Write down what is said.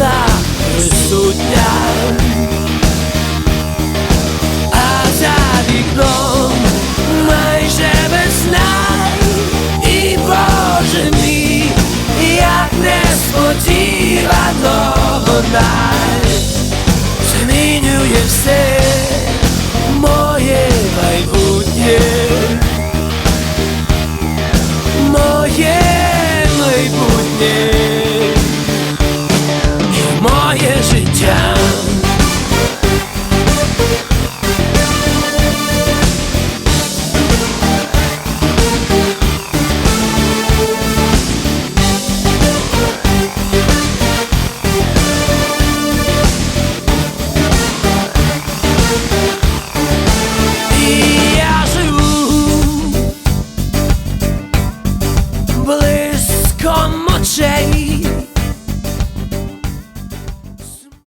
Україна присутня, а за вікном майже весна. І Боже мій, як несподівано вона змінює все. 也是假。